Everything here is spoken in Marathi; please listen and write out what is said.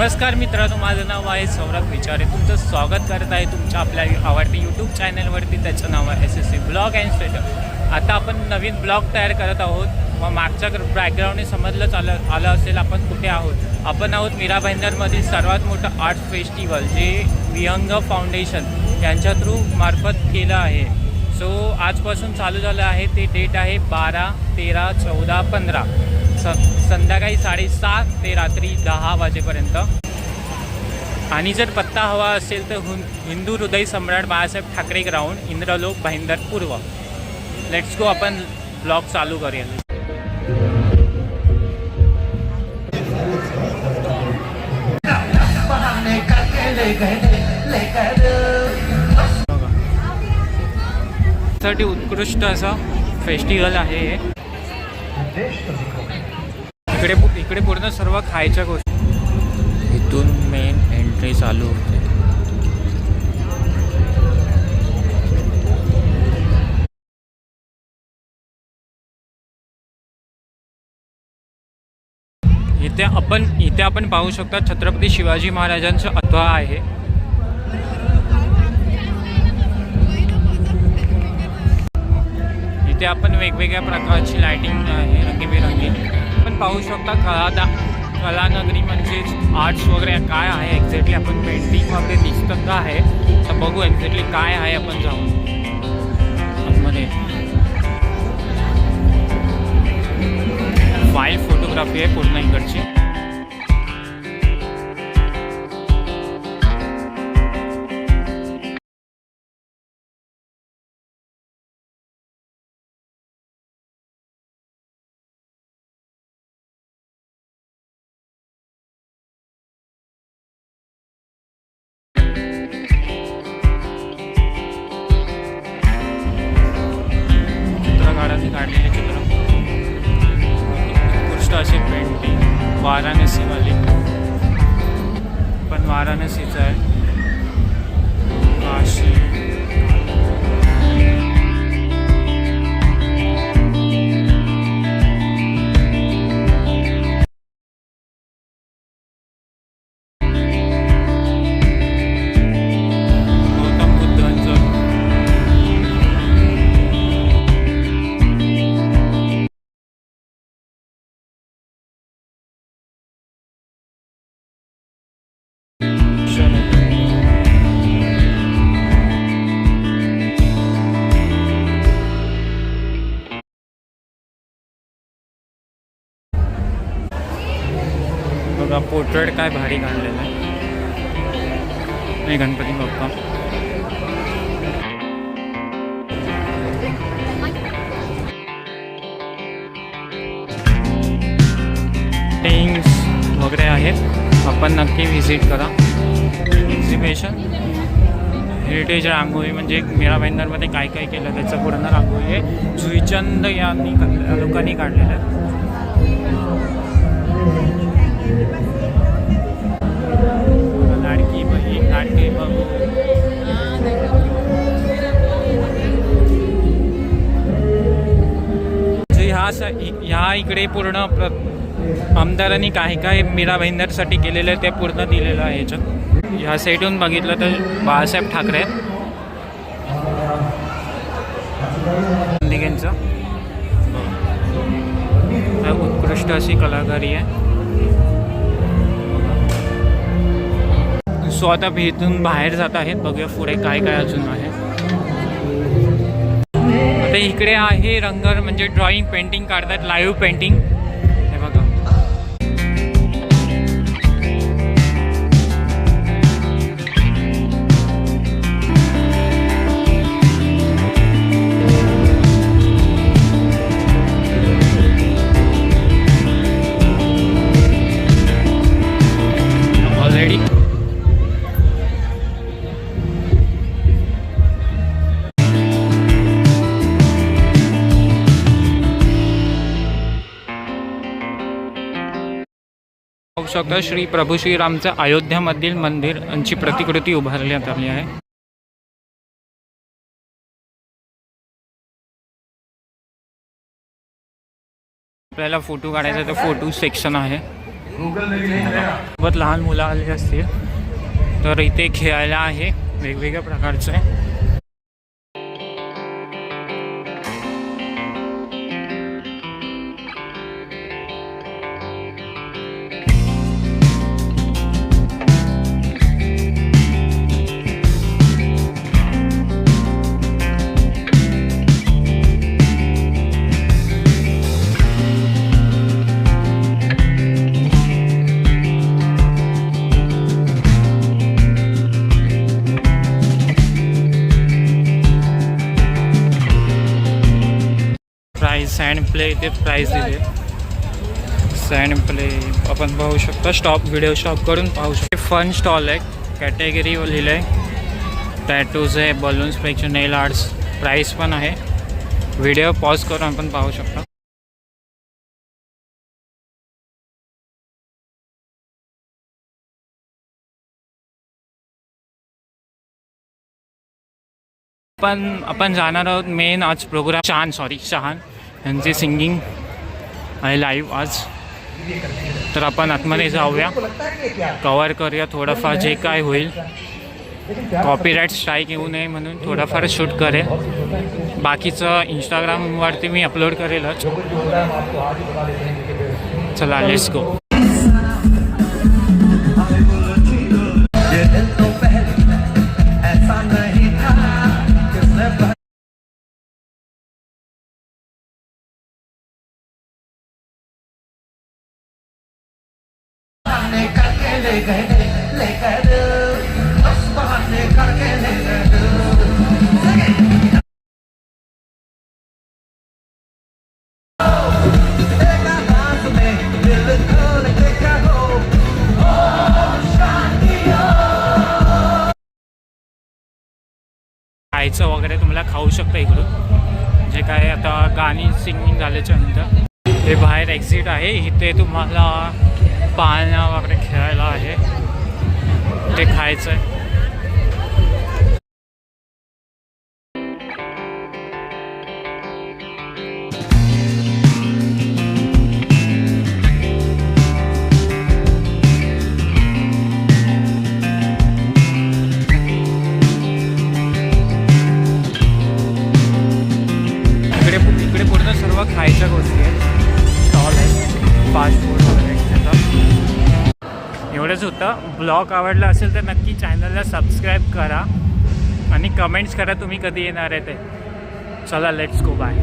नमस्कार मित्रांनो माझं नाव आहे सौरभ विचारे. तुमचं स्वागत करत आहे तुमच्या आपल्या आवडत्या यूट्यूब चॅनलवरती त्याचं नाव आहे S S C blog and sweater आता आपण नवीन ब्लॉग तयार करत आहोत. मग मागच्या बॅकग्राऊंडने समजलंच आलं आलं असेल आपण कुठे आहोत. आपण आहोत मीरा भाईंदरमधील सर्वात मोठं आर्ट फेस्टिवल जे विहंग फाउंडेशन यांच्या थ्रू मार्फत केलं आहे. सो आजपासून चालू झालं आहे. ते डेट आहे बारा तेरा चौदा पंधरा. स संध्याकाळी साडेसात ते रात्री दहा वाजेपर्यंत. आणि जर पत्ता हवा असेल तर हुं हिंदू हृदय सम्राट बाळासाहेब ठाकरे ग्राउंड इंद्रलोक भाईंदर पूर्व. लेट्स गो आपण ब्लॉग चालू करूया. साठी उत्कृष्ट असं फेस्टिवल आहे हे. इकडे इकडे पूर्ण सर्व खायच्या गोष्टी. इथून मेन एंट्री चालू होते. इथे आपण इथे आपण पाहू शकता छत्रपती शिवाजी महाराजांचं अथवा आहे. इथे आपण वेगवेगळ्या प्रकारची लाइटिंग आहे रंगीबेरंगी. पाहू शकता कला कलानगरी म्हणजेच आर्ट्स वगैरे काय आहे? एक्झॅक्टली आपण पेंटिंग वगैरे दिसतं का आहे. तर बघू एक्झॅक्टली काय आहे आपण जाऊन. आतमध्ये. वाईल्ड फोटोग्राफी आहे पूर्ण इकडची. वाराणसीवाली. पण वाराणसीचं आहे. काशी बघा पोर्ट्रेट काय भारी काढलेलं आहे. नाही गणपती बाप्पा. टेंग्स वगैरे आहेत. आपण नक्की व्हिजिट करा. एक्झिबिशन हेरिटेज रांगोळी म्हणजे मीरा भाईंदरमध्ये काय काय केलं त्याचं पूर्ण रांगोळी आहे. जुईचंद यांनी लोकांनी काढलेलं आहे. हा इकडे पूर्ण प्र आमदारांनी काय काय मीरा भाईंदरसाठी केलेलं आहे ते पूर्ण दिलेलं आहे याच्यात. ह्या साईडून बघितलं तर बाळासाहेब ठाकरे आहेत. दिघेंचं उत्कृष्ट अशी कलाकारी आहे. सो आता इथून बाहेर जात आहेत बघूया पुढे काय काय अजून आहे. इकडे आहे रंगर म्हणजे ड्रॉइंग पेंटिंग काढतात लाईव्ह पेंटिंग पाहू शकता श्री प्रभू श्रीरामचं अयोध्यामधील मंदिर यांची प्रतिकृती उभारण्यात आली आहे. आपल्याला फोटो काढायचा तर फोटो सेक्शन आहे. सोबत लहान मुलं आली असतील. तर इथे खेळायला आहे वेगवेगळ्या प्रकारचे. सँड प्ले इथे प्राईज दिले. सँड प्ले आपण पाहू शकतो. स्टॉप व्हिडिओ शॉप करून पाहू शकतो. फन स्टॉल आहे. कॅटेगरी लिहिलं आहे. टॅटूज आहे बलून्सपेक्षा नेल आर्ट्स प्राईस पण आहे. व्हिडिओ पॉज करून आपण पाहू शकतो. पण आपण जाणार आहोत मेन आज प्रोग्राम शहान सॉरी शहान यांचे सिंगिंग आणि लाईव्ह आज. तर आपण आतमध्ये जाऊया. कवर करूया थोडंफार जे काय होईल. कॉपीराईट स्ट्राईक येऊ नये म्हणून थोडंफार शूट करेल. बाकीचं इंस्टाग्रामवरती मी अपलोड करेलच. चला लेट्स गो के खायचं वगैरे तुम्हाला खाऊ शकता इकडून. जे काय आता गाणी सिंगिंग झाल्याच्यानंतर. हे बाहेर एक्झिट आहे. इथे तुम्हाला पाळणा वगैरे खेळायला आहे. ते खायचं आहे इकडे इकडे पूर्ण सर्व खायच्या गोष्टी आहेत. स्टॉल आहे फास्ट फूड वगैरे एवढंच होतं. ब्लॉग आवडला असेल तर नक्की चॅनलला सबस्क्राईब करा. आणि कमेंट्स करा तुम्ही कधी येणार आहे ते. चला लेट्स गो बाय